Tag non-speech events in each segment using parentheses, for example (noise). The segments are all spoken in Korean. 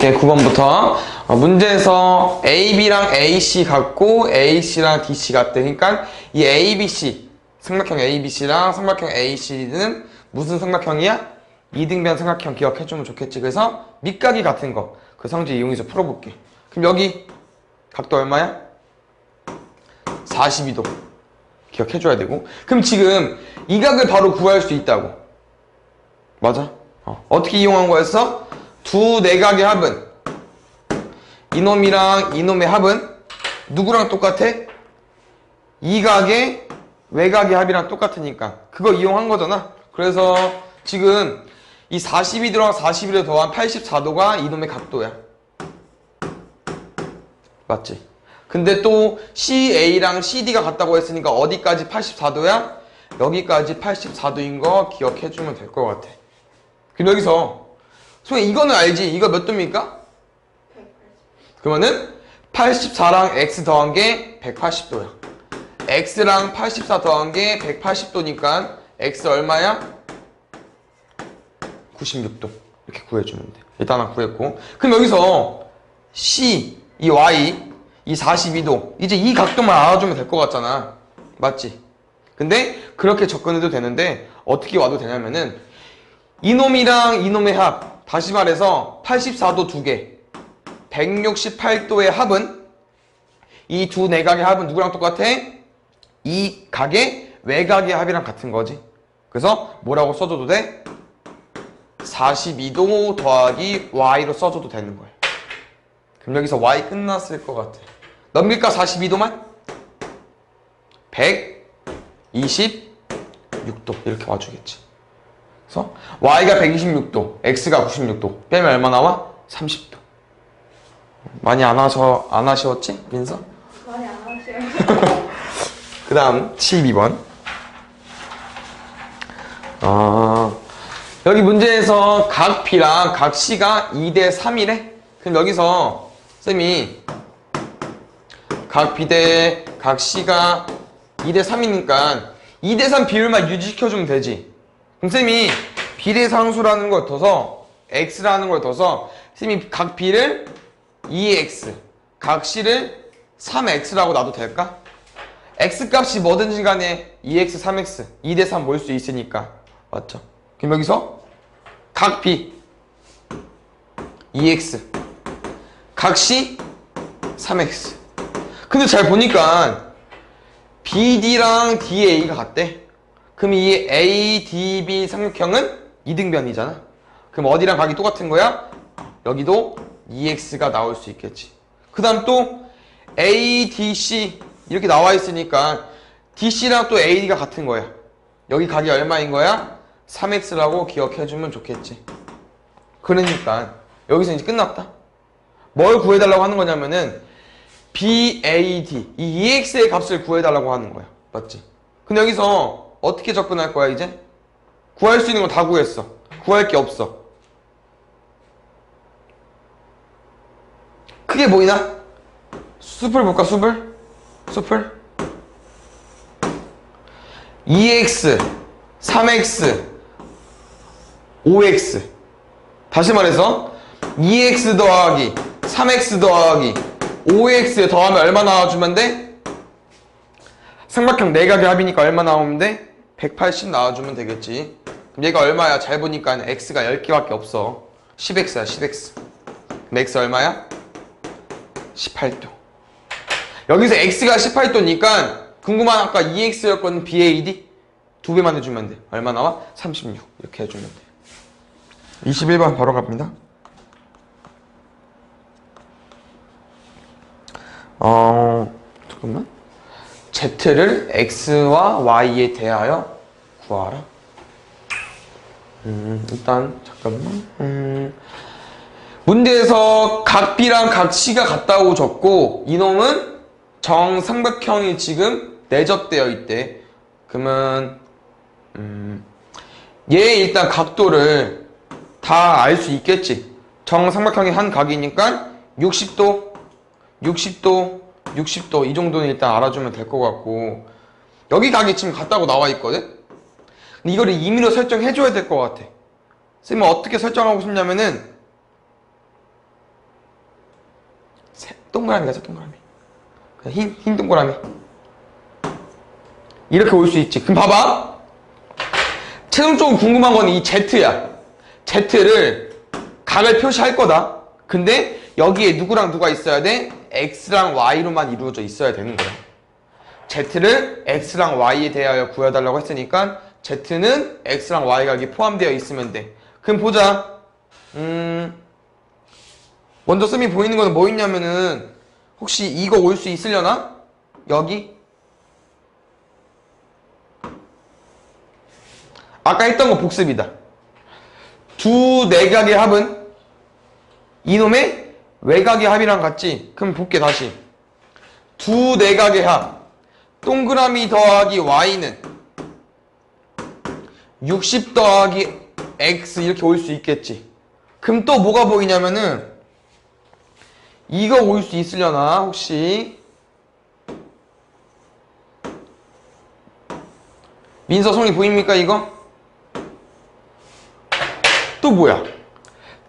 볼게 9번부터 어, 문제에서 AB랑 AC 같고 AC랑 DC 같대 그러니까 이 ABC 삼각형 ABC랑 삼각형 AC는 무슨 삼각형이야? 이등변 삼각형 기억해주면 좋겠지 그래서 밑각이 같은 거 그 성질 이용해서 풀어볼게 그럼 여기 각도 얼마야? 42도 기억해줘야 되고 그럼 지금 이 각을 바로 구할 수 있다고 맞아? 어. 어떻게 이용한 거였어? 두 내각의 합은 이놈이랑 이놈의 합은 누구랑 똑같아? 이 각의 외각의 합이랑 똑같으니까 그거 이용한 거잖아 그래서 지금 이 42도랑 41을 더한 84도가 이놈의 각도야 맞지? 근데 또 CA랑 CD가 같다고 했으니까 어디까지 84도야? 여기까지 84도인 거 기억해주면 될 것 같아 그럼 여기서 소혜 이거는 알지? 이거 몇 도입니까? 그러면은 84랑 x 더한 게 180도야. x랑 84 더한 게 180도니까 x 얼마야? 96도. 이렇게 구해주면 돼. 일단 하나 구했고. 그럼 여기서 c, 이 y, 이 42도. 이제 이 각도만 알아주면 될 것 같잖아. 맞지? 근데 그렇게 접근해도 되는데 어떻게 와도 되냐면은 이놈이랑 이놈의 합. 다시 말해서 84도 두 개. 168도의 합은 이 두 내각의 합은 누구랑 똑같아? 이 각의 외각의 합이랑 같은 거지. 그래서 뭐라고 써줘도 돼? 42도 더하기 y로 써줘도 되는 거야. 그럼 여기서 y 끝났을 것 같아. 넘길까 42도만? 126도 이렇게 와주겠지. 그래서 y가 126도, x가 96도 빼면 얼마 나와? 30도. 많이 안 하셔 안 하시웠지 민서? 많이 안 하셔요. (laughs) 그 다음 12번 아, 여기 문제에서 각 B랑 각 C가 2대 3이래 그럼 여기서 쌤이 각 B 대 각 C가 2대 3이니까 2대 3 비율만 유지시켜주면 되지 쌤이 비례상수라는 걸 둬서 X라는 걸 둬서 쌤이 각 B를 2X 각 C를 3X라고 놔도 될까? X값이 뭐든지 간에 2X, 3X 2대 3 모일 수 있으니까 맞죠? 그럼 여기서 각 B 2X 각 C 3X 근데 잘 보니까 BD랑 DA가 같대 그럼 이 ADB 삼각형은 이등변이잖아 그럼 어디랑 각이 똑같은 거야? 여기도 2x가 나올 수 있겠지. 그 다음 또 A, D, C 이렇게 나와 있으니까 DC랑 또 AD가 같은 거야. 여기 각이 얼마인 거야? 3x라고 기억해주면 좋겠지. 그러니까 여기서 이제 끝났다. 뭘 구해달라고 하는 거냐면은 BAD 이 2x의 값을 구해달라고 하는 거야. 맞지? 근데 여기서 어떻게 접근할 거야 이제? 구할 수 있는 거다 구했어. 구할 게 없어. 크게 보이나? 숲을 볼까 숲을? 숲을? 2x 3x 5x 다시 말해서 2x 더하기 3x 더하기 5x 더하면 얼마 나와주면 돼? 삼각형 내각의 합이니까 얼마 나오면 돼? 180 나와주면 되겠지 그럼 얘가 얼마야? 잘 보니까 x가 10개밖에 없어 10x야 10x 그럼 x 얼마야? 18도. 여기서 x가 18도니까 궁금한 아까 2x였거든 BAD 두 배만 해주면 돼. 얼마 나와? 36 이렇게 해주면 돼. 21번 바로 갑니다. 어 잠깐만. Z를 x와 y에 대하여 구하라. 음 일단 잠깐만. 음. 문제에서 각 B랑 각 C가 같다고 적고 이놈은 정삼각형이 지금 내적되어 있대. 그러면 음, 얘 일단 각도를 다 알 수 있겠지. 정삼각형이 한 각이니까 60도, 60도, 60도 이 정도는 일단 알아주면 될 것 같고. 여기 각이 지금 같다고 나와 있거든. 근데 이거를 임의로 설정해줘야 될 것 같아. 쌤은 어떻게 설정하고 싶냐면은 새- 동그라미 가자 동그라미. 흰, 흰 동그라미. 이렇게 올 수 있지. 그럼 봐봐. 최종적으로 궁금한 건 이 Z야. Z를 각을 표시할 거다. 근데 여기에 누구랑 누가 있어야 돼? X랑 Y로만 이루어져 있어야 되는 거야 Z를 X랑 Y에 대하여 구해달라고 했으니까 Z는 X랑 Y가 여기 포함되어 있으면 돼 그럼 보자 음 먼저 씀이 보이는 거는 뭐 있냐면은 혹시 이거 올 수 있으려나? 여기? 아까 했던 거 복습이다. 두 내각의 합은 이놈의 외각의 합이랑 같지? 그럼 볼게 다시. 두 내각의 합. 동그라미 더하기 y는 60 더하기 x 이렇게 올 수 있겠지. 그럼 또 뭐가 보이냐면은 이거 올 수 있으려나 혹시 민서 손이 보입니까 이거? 또 뭐야?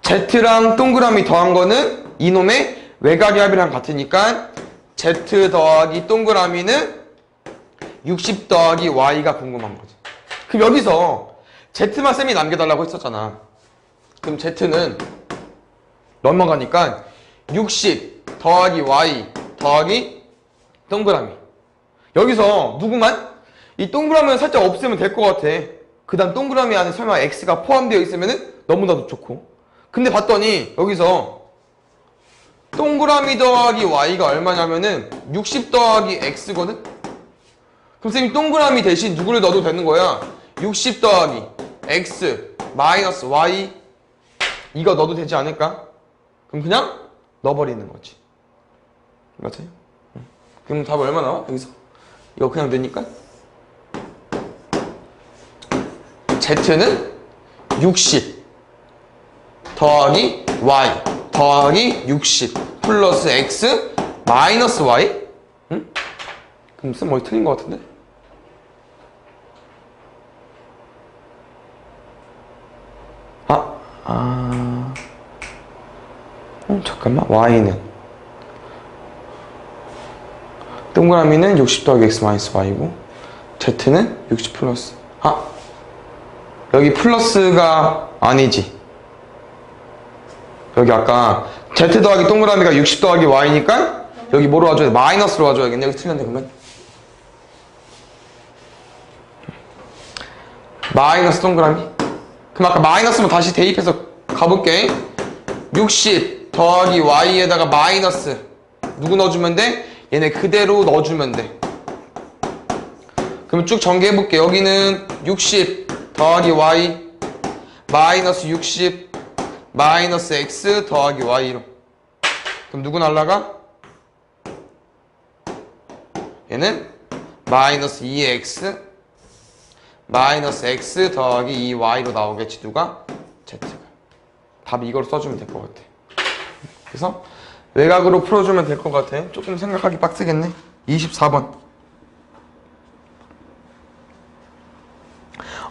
Z랑 동그라미 더한 거는 이놈의 외곽의 합이랑 같으니까 Z 더하기 동그라미는 60 더하기 Y가 궁금한 거지. 그럼 여기서 Z만 쌤이 남겨달라고 했었잖아. 그럼 Z는 넘어가니까 60 더하기 Y 더하기 동그라미. 여기서 누구만? 이 동그라미는 살짝 없애면 될 것 같아. 그 다음 동그라미 안에 설마 X가 포함되어 있으면 너무나도 좋고. 근데 봤더니 여기서 동그라미 더하기 Y가 얼마냐면은 60 더하기 X거든? 그럼 쌤이 동그라미 대신 누구를 넣어도 되는 거야. 60 더하기 X 마이너스 Y 이거 넣어도 되지 않을까? 그럼 그냥 넣어버리는 거지. 맞아요? 응. 그럼 답 얼마 나와? 여기서? 이거 그냥 되니까? Z는 60 더하기 Y 더하기 60 플러스 X 마이너스 Y? 응? 그럼 쌤 머리 틀린 것 같은데? 아, 아. 어, 잠깐만. Y는. 동그라미는 60 더하기 X 마이너스 Y고, Z는 60 플러스. 아. 여기 플러스가 아니지. 여기 아까 Z 더하기 동그라미가 60 더하기 Y니까, 여기 뭐로 와줘야 돼? 마이너스로 와줘야겠네. 여기 틀렸네, 그러면. 마이너스 동그라미. 그럼 아까 마이너스면 다시 대입해서 가볼게. 60 더하기 y에다가 마이너스 누구 넣어주면 돼? 얘네 그대로 넣어주면 돼. 그럼 쭉 전개해볼게. 여기는 60 더하기 y 마이너스 60 마이너스 x 더하기 y로. 그럼 누구 날라가? 얘는 마이너스 2x 마이너스 x 더하기 2y로 나오겠지 누가? z가 답 이걸 써주면 될 것 같아 그래서 외곽으로 풀어주면 될 것 같아 조금 생각하기 빡세겠네 24번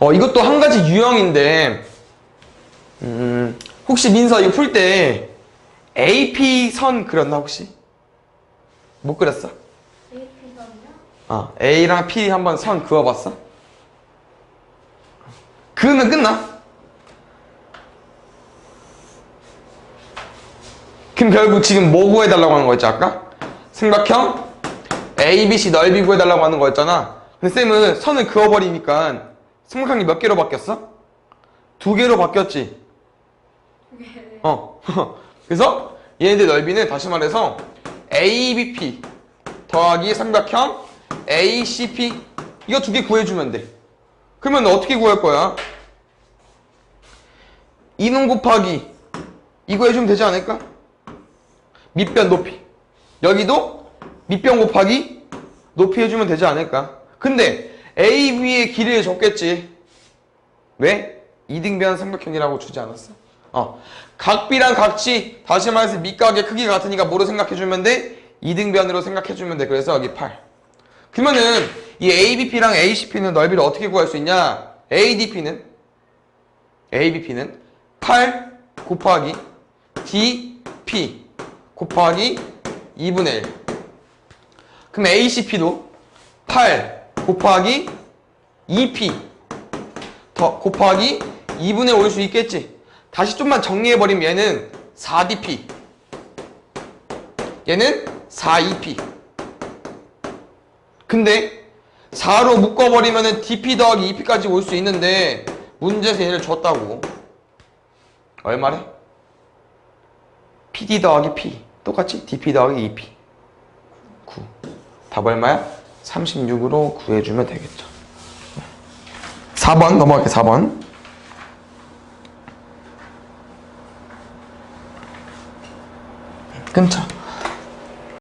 어 이것도 한 가지 유형인데 음, 혹시 민서 이거 풀 때 AP 선 그렸나 혹시? 못 그렸어? AP선이요? 어, A랑 P 한번 선 그어봤어? 그으면 끝나? 그럼 결국 지금 뭐 구해달라고 하는 거였지 아까? 삼각형 ABC 넓이 구해달라고 하는 거였잖아 근데 쌤은 선을 그어버리니까 삼각형이 몇 개로 바뀌었어? 두 개로 바뀌었지 네. 어 (laughs) 그래서 얘네들 넓이는 다시 말해서 ABP 더하기 삼각형 ACP 이거 두 개 구해주면 돼 그러면 어떻게 구할 거야? 이놈 곱하기 이거 해주면 되지 않을까? 밑변 높이 여기도 밑변 곱하기 높이 해주면 되지 않을까? 근데 AB의 길이를 줬겠지 왜? 이등변 삼각형이라고 주지 않았어? 어. 각비랑 각치 다시 말해서 밑각의 크기가 같으니까 뭐로 생각해주면 돼? 이등변으로 생각해주면 돼 그래서 여기 8 그러면은 이 ABP랑 ACP는 넓이를 어떻게 구할 수 있냐? ADP는 ABP는 8 곱하기 DP 곱하기 2분의 1 그럼 ACP도 8 곱하기 2P 더 곱하기 2분의 5일 수 있겠지 다시 좀만 정리해버리면 얘는 4DP 얘는 4EP 근데 4로 묶어버리면 DP 더하기 EP까지 올 수 있는데 문제에서 얘를 줬다고. 얼마래? PD 더하기 P. 똑같이 DP 더하기 EP 9 답 얼마야? 36으로 구해주면 되겠죠. 4번 넘어갈게 4번 끊자